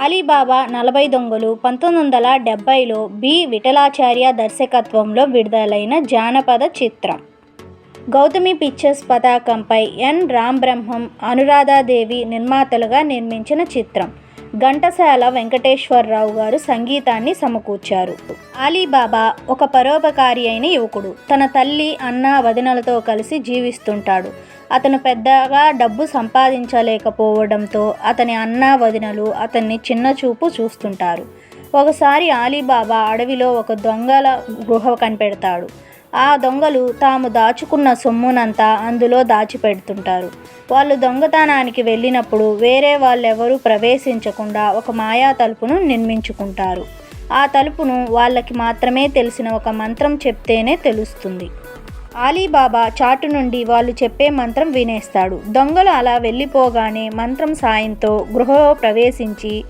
Alibaba నలభై దొంగలు పంతొమ్మిది వందల డెబ్బైలో బి. విఠలాచార్య దర్శకత్వంలో విడుదలైన జానపద చిత్రం. గౌతమి పిక్చర్స్ పతాకంపై ఎన్. రామ్ బ్రహ్మం అనురాధాదేవి నిర్మాతలుగా నిర్మించిన చిత్రం. ఘంటసాల వెంకటేశ్వరరావు గారు సంగీతాన్ని సమకూర్చారు. అలీబాబా ఒక పరోపకారి అయిన యువకుడు. తన తల్లి అన్న వదినలతో కలిసి జీవిస్తుంటాడు. అతను పెద్దగా డబ్బు సంపాదించలేకపోవడంతో అతని అన్న వదినలు అతన్ని చిన్న చూపు చూస్తుంటారు. ఒకసారి అలీబాబా అడవిలో ఒక దొంగల గుహ కనిపెడతాడు. ఆ దొంగలు తాము దాచుకున్న సొమ్మునంతా అందులో దాచిపెడుతుంటారు. వాళ్ళు దొంగతనానికి వెళ్ళినప్పుడు వేరే వాళ్ళెవరూ ప్రవేశించకుండా ఒక మాయా తలుపును నిర్మించుకుంటారు. ఆ తలుపును వాళ్ళకి మాత్రమే తెలిసిన ఒక మంత్రం చెప్తేనే తెలుస్తుంది. ఆలీబాబా చాటు నుండి వాళ్ళు చెప్పే మంత్రం వినేస్తాడు. దొంగలు అలా వెళ్ళిపోగానే మంత్రం సాయంతో గృహలో ప్రవేశించి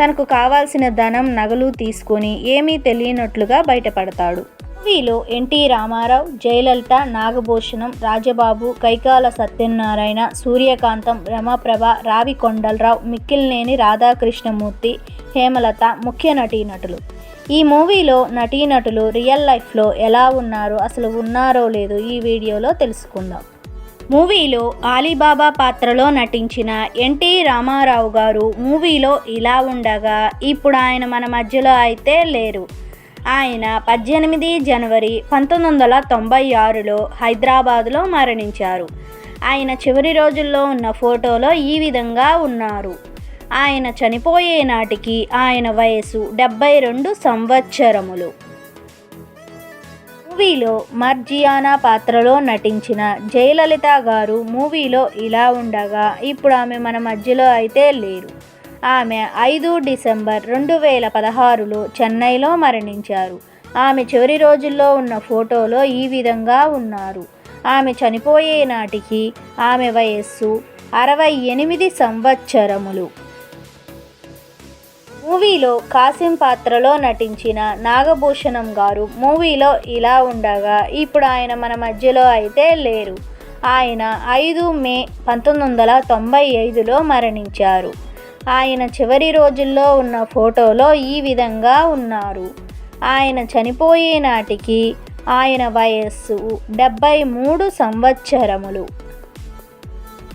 తనకు కావాల్సిన ధనం నగలు తీసుకొని ఏమీ తెలియనట్లుగా బయటపడతాడు. మూవీలో ఎన్టీ రామారావు జయలలిత నాగభూషణం రాజబాబు కైకాల సత్యనారాయణ సూర్యకాంతం రమాప్రభ రావి కొండలరావు మిక్కిలినేని రాధాకృష్ణమూర్తి హేమలత ముఖ్య నటీనటులు. ఈ మూవీలో నటీనటులు రియల్ లైఫ్లో ఎలా ఉన్నారో అసలు ఉన్నారో లేదో ఈ వీడియోలో తెలుసుకుందాం. మూవీలో అలీబాబా పాత్రలో నటించిన ఎన్టీ రామారావు గారు మూవీలో ఇలా ఉండగా ఇప్పుడు ఆయన మన మధ్యలో అయితే లేరు. ఆయన పద్దెనిమిది జనవరి పంతొమ్మిది వందల తొంభై ఆరులో హైదరాబాదులో మరణించారు. ఆయన చివరి రోజుల్లో ఉన్న ఫోటోలో ఈ విధంగా ఉన్నారు. ఆయన చనిపోయే నాటికి ఆయన వయసు డెబ్బై రెండు సంవత్సరములు. మూవీలో మర్జియానా పాత్రలో నటించిన జయలలిత గారు మూవీలో ఇలా ఉండగా ఇప్పుడు ఆమె మన మధ్యలో అయితే లేరు. ఆమె ఐదు డిసెంబర్ రెండు వేల పదహారులో చెన్నైలో మరణించారు. ఆమె చివరి రోజుల్లో ఉన్న ఫోటోలో ఈ విధంగా ఉన్నారు. ఆమె చనిపోయే నాటికి ఆమె వయస్సు అరవై ఎనిమిది సంవత్సరములు. మూవీలో కాసిం పాత్రలో నటించిన నాగభూషణం గారు మూవీలో ఇలా ఉండగా ఇప్పుడు ఆయన మన మధ్యలో అయితే లేరు. ఆయన ఐదు మే పంతొమ్మిది వందల తొంభై ఐదులో మరణించారు. ఆయన చివరి రోజుల్లో ఉన్న ఫోటోలో ఈ విధంగా ఉన్నారు. ఆయన చనిపోయే నాటికి ఆయన వయస్సు డెబ్బై మూడు సంవత్సరములు.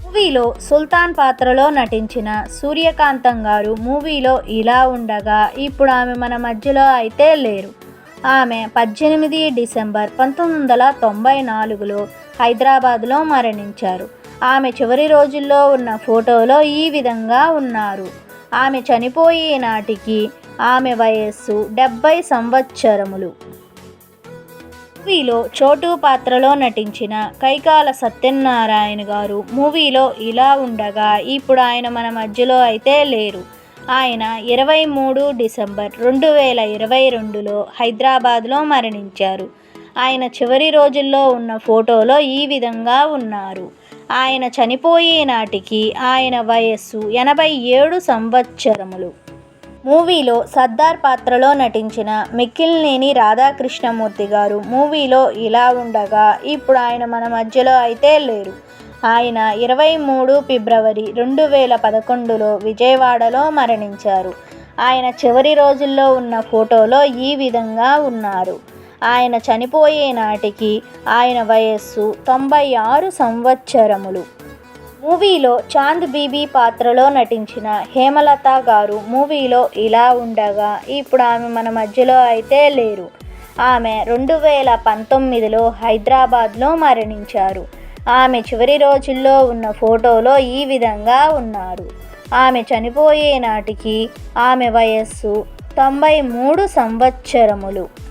మూవీలో సుల్తాన్ పాత్రలో నటించిన సూర్యకాంతం గారు మూవీలో ఇలా ఉండగా ఇప్పుడు ఆమె మన మధ్యలో అయితే లేరు. ఆమె పద్దెనిమిది డిసెంబర్ పంతొమ్మిది వందల తొంభై నాలుగులో హైదరాబాద్లో మరణించారు. ఆమె చివరి రోజుల్లో ఉన్న ఫోటోలో ఈ విధంగా ఉన్నారు. ఆమె చనిపోయే నాటికి ఆమె వయస్సు డెబ్బై సంవత్సరములు. మూవీలో చోటు పాత్రలో నటించిన కైకాల సత్యనారాయణ గారు మూవీలో ఇలా ఉండగా ఇప్పుడు ఆయన మన మధ్యలో అయితే లేరు. ఆయన ఇరవై మూడు డిసెంబర్ రెండు వేల ఇరవై రెండులో హైదరాబాద్లో మరణించారు. ఆయన చివరి రోజుల్లో ఉన్న ఫోటోలో ఈ విధంగా ఉన్నారు. ఆయన చనిపోయే నాటికి ఆయన వయస్సు ఎనభై ఏడు సంవత్సరములు. మూవీలో సర్దార్ పాత్రలో నటించిన మిక్కిలినేని రాధాకృష్ణమూర్తి గారు మూవీలో ఇలా ఉండగా ఇప్పుడు ఆయన మన మధ్యలో అయితే లేరు. ఆయన ఇరవై మూడు ఫిబ్రవరి రెండు వేల పదకొండులో విజయవాడలో మరణించారు. ఆయన చివరి రోజుల్లో ఉన్న ఫోటోలో ఈ విధంగా ఉన్నారు. ఆయన చనిపోయే నాటికి ఆయన వయస్సు తొంభై ఆరు సంవత్సరములు. మూవీలో చాంద్ బీబీ పాత్రలో నటించిన హేమలత గారు మూవీలో ఇలా ఉండగా ఇప్పుడు ఆమె మన మధ్యలో అయితే లేరు. ఆమె రెండు వేల పంతొమ్మిదిలో హైదరాబాద్లో మరణించారు. ఆమె చివరి రోజుల్లో ఉన్న ఫోటోలో ఈ విధంగా ఉన్నారు. ఆమె చనిపోయే నాటికి ఆమె వయస్సు తొంభై మూడు సంవత్సరములు.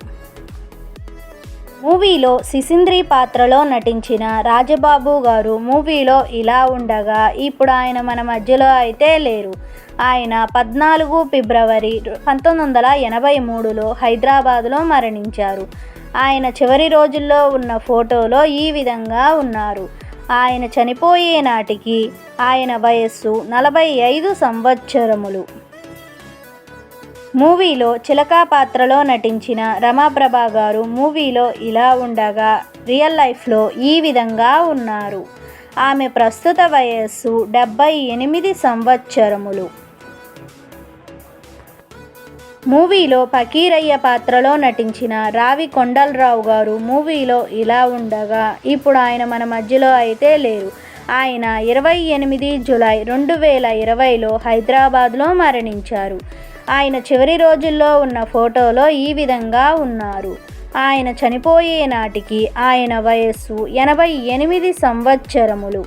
మూవీలో సిసింద్రి పాత్రలో నటించిన రాజబాబు గారు మూవీలో ఇలా ఉండగా ఇప్పుడు ఆయన మన మధ్యలో అయితే లేరు. ఆయన పద్నాలుగు ఫిబ్రవరి పంతొమ్మిది వందల ఎనభై మూడులో హైదరాబాదులో మరణించారు. ఆయన చివరి రోజుల్లో ఉన్న ఫోటోలో ఈ విధంగా ఉన్నారు. ఆయన చనిపోయే నాటికి ఆయన వయస్సు నలభై ఐదు సంవత్సరములు. మూవీలో చిలక పాత్రలో నటించిన రమాప్రభ గారు మూవీలో ఇలా ఉండగా రియల్ లైఫ్లో ఈ విధంగా ఉన్నారు. ఆమె ప్రస్తుత వయస్సు డెబ్బై ఎనిమిది సంవత్సరములు. మూవీలో పకీరయ్య పాత్రలో నటించిన రావి కొండలరావు గారు మూవీలో ఇలా ఉండగా ఇప్పుడు ఆయన మన మధ్యలో అయితే లేరు. ఆయన ఇరవై ఎనిమిది జులై రెండు వేల ఇరవైలో హైదరాబాద్లో మరణించారు. ఆయన చివరి రోజుల్లో ఉన్న ఫోటోలో ఈ విధంగా ఉన్నారు. ఆయన చనిపోయే నాటికి ఆయన వయస్సు ఎనభై ఎనిమిది సంవత్సరములు.